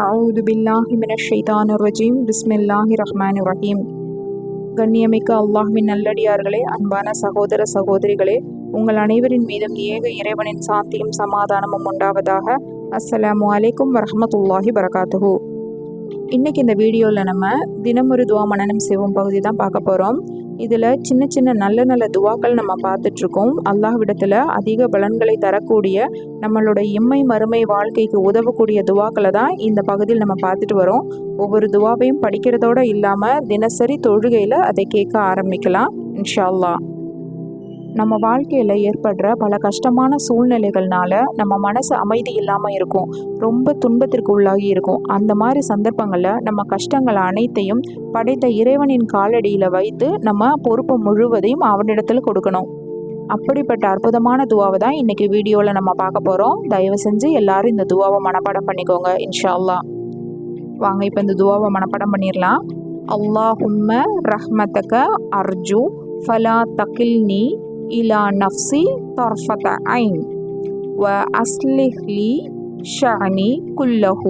அவுது பில்லாஹி மினஷ் ஷைத்தானுர் ரஜீம் பிஸ்மில்லாஹி ரஹ்மான் ரஹீம் கண்ணியமிக்க அல்லாஹ்வின் நல்லடியார்களே அன்பான சகோதர சகோதரிகளே உங்கள் அனைவரின் மீதும் ஏக இறைவனின் சாந்தியும் சமாதானமும் உண்டாவதாக அஸ்ஸலாமு அலைக்கும் வரஹமத்துல்லாஹி வரகாத்துஹூ இன்றைக்கி இந்த வீடியோவில் நம்ம தினமொரு துவா மனநம் செய்வோம் பகுதி தான் பார்க்க போகிறோம் இதில் சின்ன சின்ன நல்ல நல்ல துவாக்கள் நம்ம பார்த்துட்ருக்கோம். அல்லாஹ்விடத்தில் அதிக பலன்களை தரக்கூடிய நம்மளோட இம்மை மறுமை வாழ்க்கைக்கு உதவக்கூடிய துவாக்களை தான் இந்த பகுதியில் நம்ம பார்த்துட்டு வரோம். ஒவ்வொரு துவாவையும் படிக்கிறதோடு இல்லாமல் தினசரி தொழுகையில் அதை கேட்க ஆரம்பிக்கலாம். இன்ஷா அல்லாஹ். நம்ம வாழ்க்கையில் ஏற்படுற பல கஷ்டமான சூழ்நிலைகள்னால நம்ம மனசு அமைதி இல்லாமல் இருக்கும். ரொம்ப துன்பத்திற்கு உள்ளாகி இருக்கும். அந்த மாதிரி சந்தர்ப்பங்களில் நம்ம கஷ்டங்கள் அனைத்தையும் படைத்த இறைவனின் காலடியில் வைத்து நம்ம பொறுப்பு முழுவதையும் அவனிடத்தில் கொடுக்கணும். அப்படிப்பட்ட அற்புதமான துவாவை தான் இன்றைக்கி வீடியோவில் நம்ம பார்க்க போகிறோம் தயவு செஞ்சு எல்லாரும் இந்த துவாவை மனப்பாடம் பண்ணிக்கோங்க இன்ஷா அல்லாஹ் வாங்க இப்போ இந்த துவாவை மனப்பாடம் பண்ணிடலாம் அல்லாஹும்ம ரஹ்மத்தக அர்ஜு ஃபலா தகில்னி إلى نفسي طرفة عين وأصلح لي شعني كله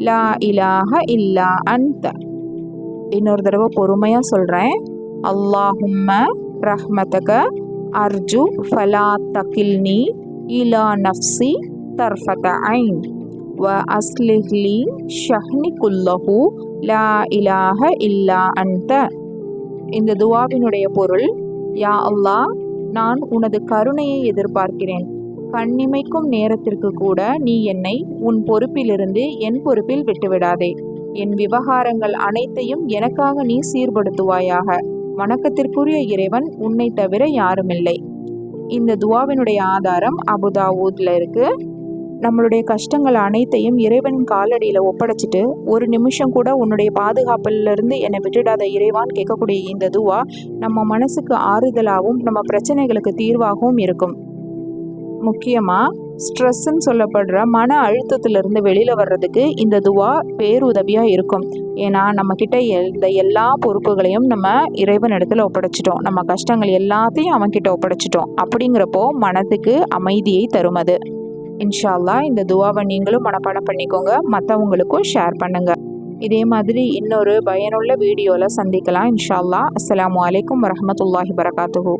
لا إله إلا أنت இன்னொரு தடவை பொறுமையாக சொல்கிறேன் அல்லாஹும்ம ரஹ்மதக அர்ஜு ஃபலா தகில்னி இலா நஃப்சி தர்ஃபத ஐன் வ அஸ்லிஹ்லி ஷஹ்னி குல்லஹு லா இலாஹ இல்லா அன்த இந்த துவாவினுடைய பொருள் யா அல்லாஹ் நான் உனது கருணையை எதிர்பார்க்கிறேன். கண்ணிமைக்கும் நேரத்திற்கு கூட நீ என்னை உன் பொறுப்பிலிருந்து என் பொறுப்பில் விட்டுவிடாதே. என் விவகாரங்கள் அனைத்தையும் எனக்காக நீ சீர்படுத்துவாயாக. வணக்கத்திற்குரிய இறைவன் உன்னை தவிர யாருமில்லை. இந்த துவாவினுடைய ஆதாரம் அபுதாவூத்ல இருக்குது நம்மளுடைய கஷ்டங்கள் அனைத்தையும் இறைவன் காலடியில் ஒப்படைச்சிட்டு ஒரு நிமிஷம் கூட உன்னுடைய பாதுகாப்பிலிருந்து என்னை விட்டுடாத இறைவான் கேட்கக்கூடிய இந்த துவா நம்ம மனசுக்கு ஆறுதலாகவும் நம்ம பிரச்சனைகளுக்கு தீர்வாகவும் இருக்கும். முக்கியமாக ஸ்ட்ரெஸ்ன்னு சொல்லப்படுற மன அழுத்தத்திலிருந்து வெளியில் வர்றதுக்கு இந்த துவா பேருதவியாக இருக்கும். ஏன்னா நம்மக்கிட்ட இந்த எல்லா பொறுப்புகளையும் நம்ம இறைவன் இடத்துல ஒப்படைச்சிட்டோம். நம்ம கஷ்டங்கள் எல்லாத்தையும் அவன்கிட்ட ஒப்படைச்சிட்டோம். அப்படிங்கிறப்போ மனதுக்கு அமைதியை தரும் அது. இன்ஷால்லா இந்த துவாவை நீங்களும் மனப்பாடம் பண்ணிக்கோங்க. மற்றவங்களுக்கும் ஷேர் பண்ணுங்கள் இதே மாதிரி இன்னொரு பயனுள்ள வீடியோவில் சந்திக்கலாம் இன்ஷால்லா அஸ்லாம் வலைக்கம் வரமத்துல்லாஹி வரகாத்துஹூ